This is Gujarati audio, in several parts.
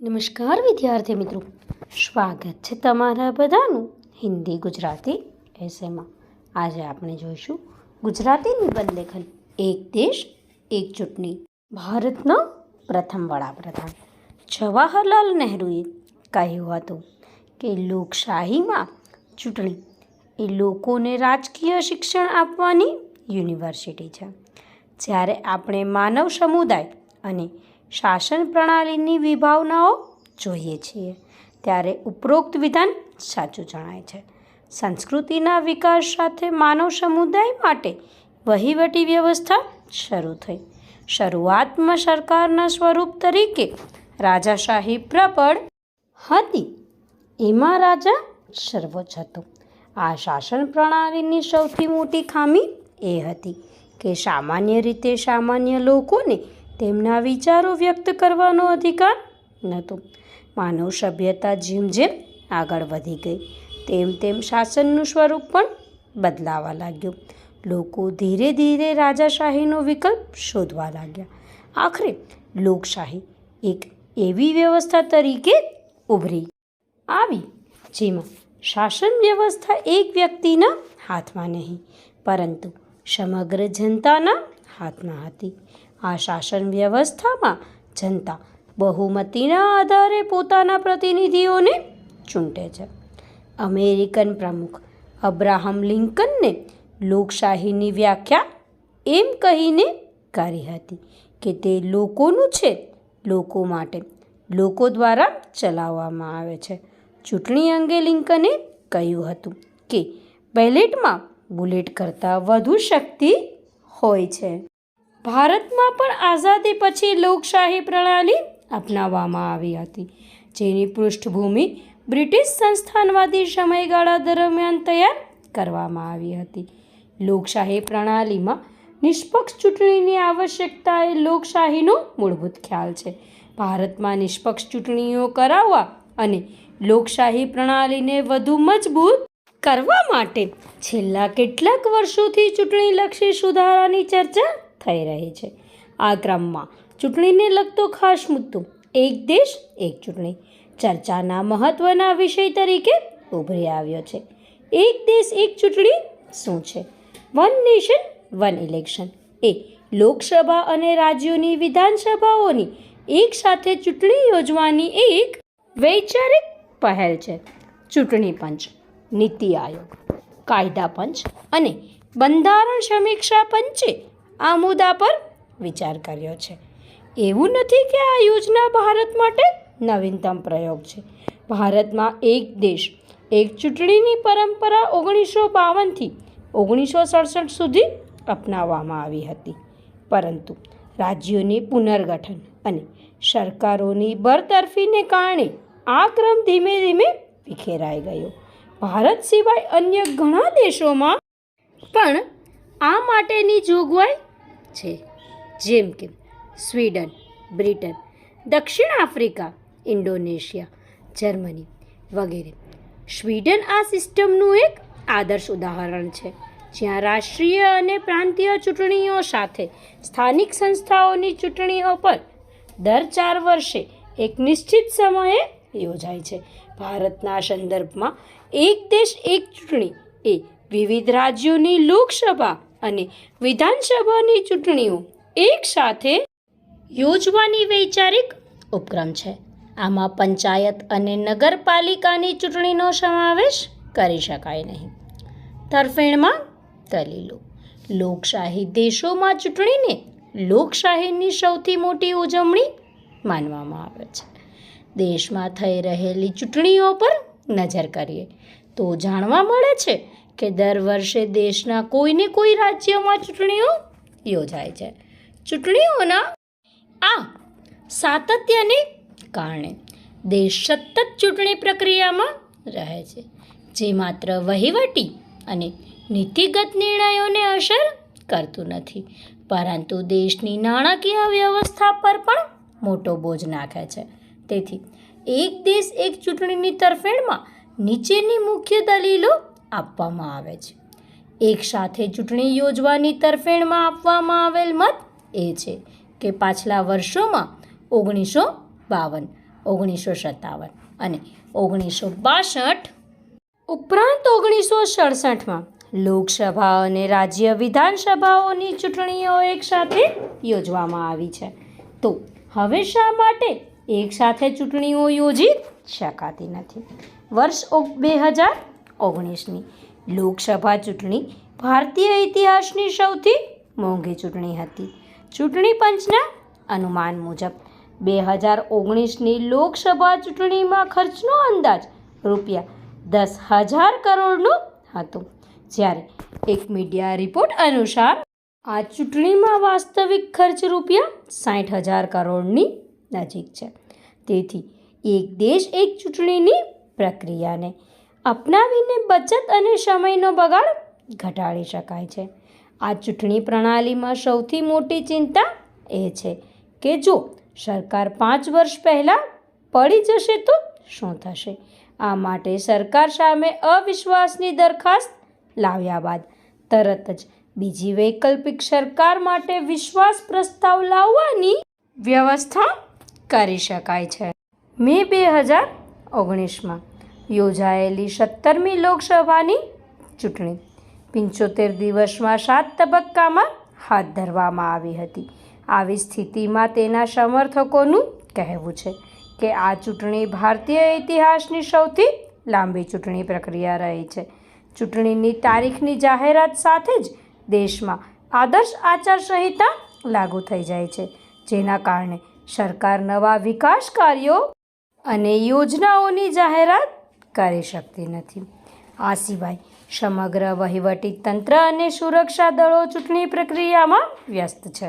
નમસ્કાર વિદ્યાર્થી મિત્રો. સ્વાગત છે તમારા બધાનું હિન્દી ગુજરાતી એસેમાં આજે આપણે જોઈશું ગુજરાતી નિબંધ લેખન, એક દેશ, એક ચૂંટણી. ભારતના પ્રથમ વડાપ્રધાન જવાહરલાલ નહેરુએ કહ્યું હતું કે લોકશાહીમાં ચૂંટણી એ લોકોને રાજકીય શિક્ષણ આપવાની યુનિવર્સિટી છે. જ્યારે આપણે માનવ સમુદાય અને શાસન પ્રણાલીની વિભાવનાઓ જોઈએ છીએ. ત્યારે ઉપરોક્ત વિધાન સાચું જણાય છે. સંસ્કૃતિના વિકાસ સાથે માનવ સમુદાય માટે વહીવટી વ્યવસ્થા શરૂ થઈ. શરૂઆતમાં સરકારના સ્વરૂપ તરીકે રાજાશાહી પ્રબળ હતી. એમાં રાજા સર્વોચ્ચ હતો. આ શાસન પ્રણાલીની સૌથી મોટી ખામી એ હતી કે સામાન્ય રીતે સામાન્ય લોકોને તેમના વિચારો વ્યક્ત કરવાનો અધિકાર નહોતો. માનવ સભ્યતા જેમ જેમ આગળ વધી ગઈ, તેમ તેમ શાસનનું સ્વરૂપ પણ બદલાવા લાગ્યું. લોકો ધીરે ધીરે રાજાશાહીનો વિકલ્પ શોધવા લાગ્યા. આખરે લોકશાહી એક એવી વ્યવસ્થા તરીકે ઉભરી આવી, જેમાં શાસન વ્યવસ્થા એક વ્યક્તિના હાથમાં નહીં, પરંતુ સમગ્ર જનતાના હાથમાં હતી. આ શાસન વ્યવસ્થામાં જનતા બહુમતીના આધારે પોતાના પ્રતિનિધિઓને ચૂંટે છે. અમેરિકન પ્રમુખ અબ્રાહમ લિંકનને લોકશાહીની વ્યાખ્યા એમ કહીને કરી હતી કે તે લોકોનું છે, લોકો માટે લોકો દ્વારા ચલાવવામાં આવે છે. ચૂંટણી અંગે લિંકને કહ્યું હતું કે બેલેટમાં બુલેટ કરતાં વધુ શક્તિ હોય છે. ભારતમાં પણ આઝાદી પછી લોકશાહી પ્રણાલી અપનાવવામાં આવી હતી, જેની પૃષ્ઠભૂમિ બ્રિટિશ સંસ્થાનવાદી સમયગાળા દરમિયાન તૈયાર કરવામાં આવી હતી. લોકશાહી પ્રણાલીમાં નિષ્પક્ષ ચૂંટણીની આવશ્યકતા એ લોકશાહીનો મૂળભૂત ખ્યાલ છે. ભારતમાં નિષ્પક્ષ ચૂંટણીઓ કરાવવા અને લોકશાહી પ્રણાલીને વધુ મજબૂત કરવા માટે છેલ્લા કેટલાક વર્ષોથી ચૂંટણીલક્ષી સુધારાની ચર્ચા થઈ રહી છે આ ક્રમમાં ચૂંટણીને લગતો ખાસ મુદ્દો, એક દેશ, એક ચૂંટણી. ચર્ચાના મહત્ત્વના વિષય તરીકે ઉભરી આવ્યો છે. એક દેશ, એક ચૂંટણી શું છે? One nation, one election. એ લોકસભા અને રાજ્યોની વિધાનસભાઓની એક સાથે ચૂંટણી યોજવાની એક વૈચારિક પહેલ છે. ચૂંટણી પંચ, નીતિ આયોગ, કાયદા પંચ અને બંધારણ સમીક્ષા પંચે આ મુદ્દા પર વિચાર કર્યો છે. એવું નથી કે આ યોજના ભારત માટે નવીનતમ પ્રયોગ છે. ભારતમાં એક દેશ, એક ચૂંટણીની પરંપરા ઓગણીસો બાવનથી ઓગણીસો સડસઠ સુધી અપનાવવામાં આવી હતી. પરંતુ રાજ્યોની પુનર્ગઠન અને સરકારોની બરતરફીને કારણે આ ક્રમ ધીમે ધીમે વિખેરાઈ ગયો. ભારત સિવાય અન્ય ઘણા દેશોમાં પણ આ માટેની જોગવાઈ છે. જેમ કે સ્વીડન, બ્રિટન, દક્ષિણ આફ્રિકા, ઇન્ડોનેશિયા, જર્મની વગેરે. સ્વીડન આ સિસ્ટમનું એક આદર્શ ઉદાહરણ છે, જ્યાં રાષ્ટ્રીય અને પ્રાંતીય ચૂંટણીઓ સાથે સ્થાનિક સંસ્થાઓની ચૂંટણીઓ પર દર ચાર વર્ષે એક નિશ્ચિત સમયે યોજાય છે. ભારતના સંદર્ભમાં એક દેશ એક ચૂંટણી એ વિવિધ રાજ્યોની લોકસભા અને વિધાનસભાની ચૂંટણીઓ એક સાથે યોજવાની વૈચારિક ઉપક્રમ છે. આમાં પંચાયત અને નગરપાલિકાની ચૂંટણીનો સમાવેશ કરી શકાય નહીં. તરફેણમાં દલીલો. લોકશાહી દેશોમાં ચૂંટણીને લોકશાહીની સૌથી મોટી ઉજવણી માનવામાં આવે છે. દેશમાં થઈ રહેલી ચૂંટણીઓ પર નજર કરીએ. તો જાણવા મળે છે કે દર વર્ષે દેશના કોઈને કોઈ રાજ્યમાં ચૂંટણીઓ યોજાય છે. ચૂંટણીઓના આ સાતત્યને કારણે દેશ સતત ચૂંટણી પ્રક્રિયામાં રહે છે, જે માત્ર વહીવટી અને નીતિગત નિર્ણયોને અસર કરતું નથી, પરંતુ દેશની નાણાકીય વ્યવસ્થા પર પણ મોટો બોજ નાખે છે. તેથી એક દેશ એક ચૂંટણીની તરફેણમાં નીચેની મુખ્ય દલીલો આપવામાં આવે છે. એક સાથે ચૂંટણી યોજવાની તરફેણમાં આપવામાં આવેલ મત એ છે કે પાછલા વર્ષોમાં ઓગણીસો બાવન, ઓગણીસો સત્તાવન અને ઓગણીસો બાસઠ ઉપરાંત ઓગણીસો સડસઠમાં લોકસભા અને રાજ્ય વિધાનસભાઓની ચૂંટણીઓ એકસાથે યોજવામાં આવી છે. તો હવે શા માટે એકસાથે ચૂંટણીઓ યોજી શકાતી નથી? વર્ષ બે હજાર ઓગણીસની. લોકસભા ચૂંટણી ભારતીય ઇતિહાસની સૌથી મોંઘી ચૂંટણી હતી. ચૂંટણી પંચના અનુમાન મુજબ બે હજાર ઓગણીસની લોકસભા ચૂંટણીમાં ખર્ચનો અંદાજ રૂપિયા દસ હજાર કરોડનો હતો. જ્યારે એક મીડિયા રિપોર્ટ અનુસાર આ ચૂંટણીમાં વાસ્તવિક ખર્ચ રૂપિયા સાઠ હજાર કરોડની નજીક છે. તેથી એક દેશ એક ચૂંટણીની પ્રક્રિયાને અપનાવીને બચત અને સમયનો બગાડ ઘટાડી શકાય છે. આ ચૂંટણી પ્રણાલીમાં સૌથી મોટી ચિંતા એ છે કે જો સરકાર પાંચ વર્ષ પહેલાં પડી જશે તો શું થશે? આ માટે સરકાર સામે અવિશ્વાસની દરખાસ્ત લાવ્યા બાદ તરત જ બીજી વૈકલ્પિક સરકાર માટે વિશ્વાસ પ્રસ્તાવ લાવવાની વ્યવસ્થા કરી શકાય છે. મે બે હજાર ઓગણીસમાં. યોજાયેલી સત્તરમી લોકસભાની ચૂંટણી. પંચોતેર દિવસમાં સાત તબક્કામાં હાથ ધરવામાં આવી હતી. આવી સ્થિતિમાં તેના સમર્થકોનું કહેવું છે કે આ ચૂંટણી ભારતીય ઇતિહાસની સૌથી લાંબી ચૂંટણી પ્રક્રિયા રહી છે. ચૂંટણીની તારીખની જાહેરાત સાથે જ દેશમાં આદર્શ આચારસંહિતા લાગુ થઈ જાય છે, જેના કારણે સરકાર નવા વિકાસ કાર્યો અને યોજનાઓની જાહેરાત કરી શકતી નથી. આ સિવાય સમગ્ર વહીવટી તંત્ર અને સુરક્ષા દળો ચૂંટણી પ્રક્રિયામાં વ્યસ્ત છે,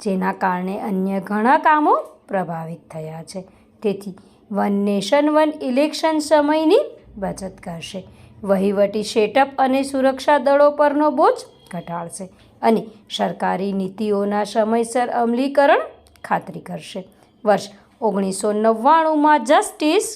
જેના કારણે અન્ય ઘણા કામો પ્રભાવિત થયા છે. તેથી વન નેશન, વન ઇલેક્શન સમયની બચત કરશે. વહીવટી સેટઅપ અને સુરક્ષા દળો પરનો બોજ ઘટાડશે અને સરકારી નીતિઓના સમયસર અમલીકરણ ખાતરી કરશે. વર્ષ ઓગણીસો નવ્વાણુંમાં જસ્ટિસ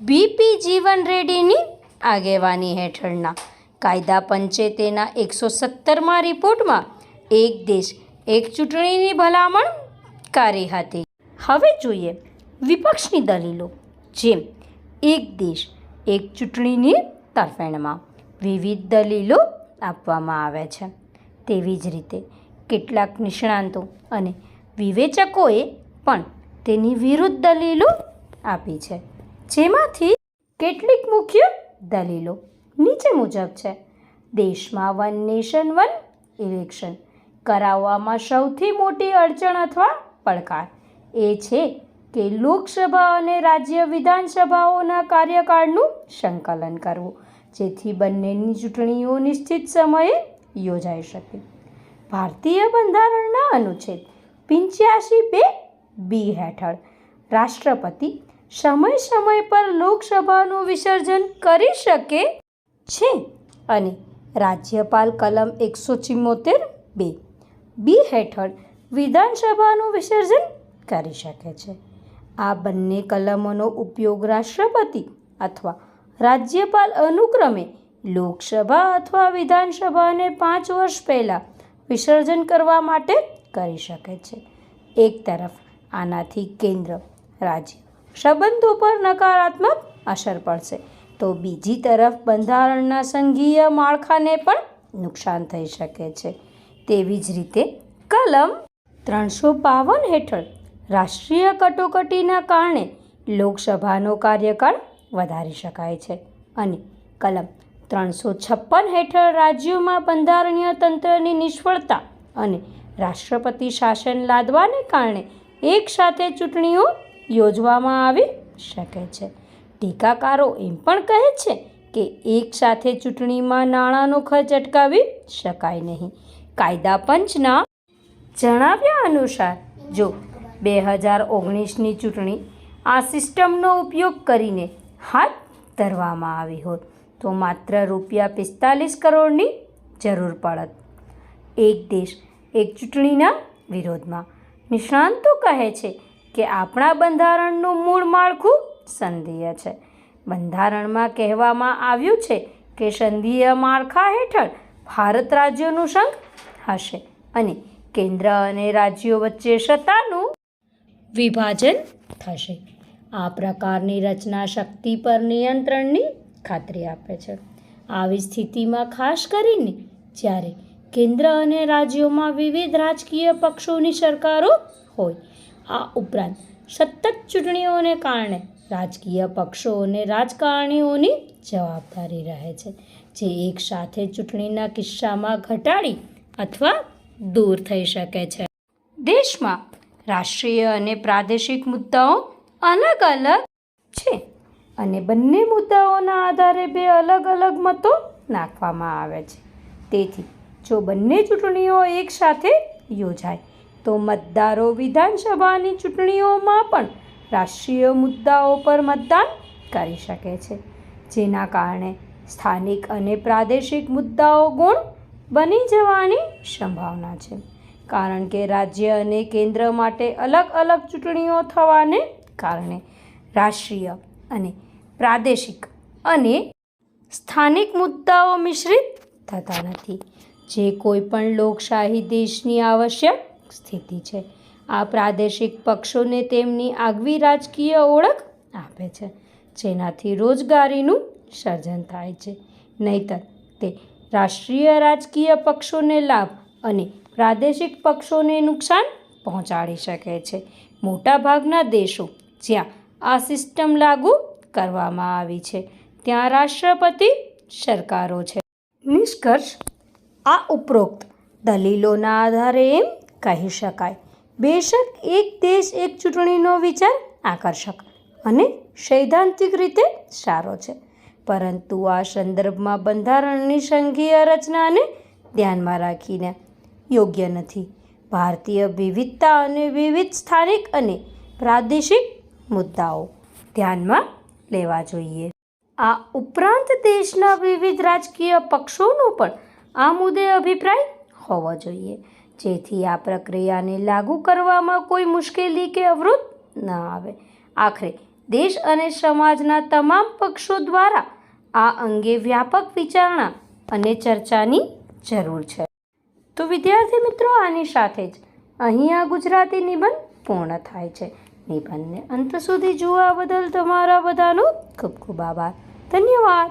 બીપી જીવન રેડ્ડીની આગેવાની હેઠળના કાયદા પંચે તેના એકસો સત્તરમાં રિપોર્ટમાં એક દેશ, એક ચૂંટણીની ભલામણ કરી હતી. હવે જોઈએ વિપક્ષની દલીલો, જેમ એક દેશ, એક ચૂંટણીની તરફેણમાં વિવિધ દલીલો આપવામાં આવે છે. તેવી જ રીતે કેટલાક નિષ્ણાંતો અને વિવેચકોએ પણ તેની વિરુદ્ધ દલીલો આપી છે. જેમાંથી કેટલીક મુખ્ય દલીલો નીચે મુજબ છે. દેશમાં વન નેશન, વન ઇલેક્શન. કરાવવામાં સૌથી મોટી અડચણ અથવા પડકાર એ છે કે લોકસભા અને રાજ્ય વિધાનસભાઓના કાર્યકાળનું સંકલન કરવું, જેથી બંનેની ચૂંટણીઓ નિશ્ચિત સમયે યોજાઈ શકે. ભારતીય બંધારણના અનુચ્છેદ પંચ્યાસી બે બી હેઠળ. રાષ્ટ્રપતિ સમય સમય પર લોકસભાનું વિસર્જન કરી શકે છે અને રાજ્યપાલ કલમ એકસો ચિમ્મોતેર બે બી હેઠળ વિધાનસભાનું વિસર્જન કરી શકે છે. આ બંને કલમોનો ઉપયોગ રાષ્ટ્રપતિ અથવા રાજ્યપાલ અનુક્રમે લોકસભા અથવા વિધાનસભાને પાંચ વર્ષ પહેલાં વિસર્જન કરવા માટે કરી શકે છે. એક તરફ આનાથી કેન્દ્ર, રાજ્ય. સંબંધો પર નકારાત્મક અસર પડશે. તો બીજી તરફ બંધારણના સંઘીય માળખાને પણ નુકસાન થઈ શકે છે. તેવી જ રીતે કલમ ત્રણસો બાવન હેઠળ રાષ્ટ્રીય કટોકટીના કારણે લોકસભાનો કાર્યકાળ વધારી શકાય છે અને કલમ ત્રણસો છપ્પન હેઠળ રાજ્યોમાં બંધારણીય તંત્રની નિષ્ફળતા અને રાષ્ટ્રપતિ શાસન લાદવાને કારણે એક સાથે ચૂંટણીઓ યોજવામાં આવી શકે છે. ટીકાકારો એમ પણ કહે છે કે એક સાથે ચૂંટણીમાં નાણાંનો ખર્ચ અટકાવી શકાય નહીં. કાયદા પંચના જણાવ્યા અનુસાર, જો બે હજાર ઓગણીસની ચૂંટણી આ સિસ્ટમનો ઉપયોગ કરીને હાથ ધરવામાં આવી હોત, તો માત્ર રૂપિયા પિસ્તાલીસ કરોડની જરૂર પડત. એક દેશ એક ચૂંટણીના વિરોધમાં નિષ્ણાંતો કહે છે કે આપણા બંધારણનું મૂળ માળખું સંધીય છે. બંધારણમાં કહેવામાં આવ્યું છે કે સંધીય માળખા હેઠળ ભારત રાજ્યોનું સંઘ હશે અને કેન્દ્ર અને રાજ્યો વચ્ચે સત્તાનું વિભાજન થશે. આ પ્રકારની રચના શક્તિ પર નિયંત્રણની ખાતરી આપે છે. આવી સ્થિતિમાં ખાસ કરીને જ્યારે કેન્દ્ર અને રાજ્યોમાં વિવિધ રાજકીય પક્ષોની સરકારો હોય. આ ઉપરાંત સતત ચૂંટણીઓને કારણે રાજકીય પક્ષો અને રાજકારણીઓની જવાબદારી રહે છે. જે એકસાથે ચૂંટણીના કિસ્સામાં ઘટાડી અથવા દૂર થઈ શકે છે. દેશમાં રાષ્ટ્રીય અને પ્રાદેશિક મુદ્દાઓ અલગ અલગ છે અને બંને મુદ્દાઓના આધારે બે અલગ અલગ મતો નાખવામાં આવે છે. તેથી જો બંને ચૂંટણીઓ એકસાથે યોજાય, તો મતદારો વિધાનસભાની ચૂંટણીઓમાં પણ રાષ્ટ્રીય મુદ્દાઓ પર મતદાન કરી શકે છે, જેના કારણે સ્થાનિક અને પ્રાદેશિક મુદ્દાઓ ગુણ બની જવાની સંભાવના છે. કારણ કે રાજ્ય અને કેન્દ્ર માટે અલગ અલગ ચૂંટણીઓ થવાને કારણે રાષ્ટ્રીય અને પ્રાદેશિક અને સ્થાનિક મુદ્દાઓ મિશ્રિત થતા નથી. જે કોઈ પણ લોકશાહી દેશની આવશ્યક સ્થિતિ છે. આ પ્રાદેશિક પક્ષોને તેમની આગવી રાજકીય ઓળખ આપે છે, જેનાથી રોજગારીનું સર્જન થાય છે. નહીતર તે રાષ્ટ્રીય રાજકીય પક્ષોને લાભ અને પ્રાદેશિક પક્ષોને નુકસાન પહોંચાડી શકે છે. મોટાભાગના દેશો જ્યાં આ સિસ્ટમ લાગુ કરવામાં આવી છે, ત્યાં રાષ્ટ્રપતિ સરકારો છે. નિષ્કર્ષ આ ઉપરોક્ત દલીલોના આધારે એમ કહી શકાય. બેશક એક દેશ એક ચૂંટણીનો વિચાર આકર્ષક અને સૈદ્ધાંતિક રીતે સારો છે. પરંતુ આ સંદર્ભમાં બંધારણની સંઘીય રચનાને ધ્યાનમાં રાખીને યોગ્ય નથી. ભારતીય વિવિધતા અને વિવિધ સ્થાનિક અને પ્રાદેશિક મુદ્દાઓ ધ્યાનમાં લેવા જોઈએ. આ ઉપરાંત દેશના વિવિધ રાજકીય પક્ષોનો પણ આ મુદ્દે અભિપ્રાય હોવો જોઈએ. જેથી આ પ્રક્રિયાને લાગુ કરવામાં કોઈ મુશ્કેલી કે અવરોધ ન આવે. આખરે, દેશ અને સમાજના તમામ પક્ષો દ્વારા આ અંગે વ્યાપક વિચારણા અને ચર્ચાની જરૂર છે. તો વિદ્યાર્થી મિત્રો, આની સાથે જ અહીં આ ગુજરાતી નિબંધ પૂર્ણ થાય છે. નિબંધને અંત સુધી જોવા બદલ તમારા બધાનો ખૂબ ખૂબ આભાર. ધન્યવાદ.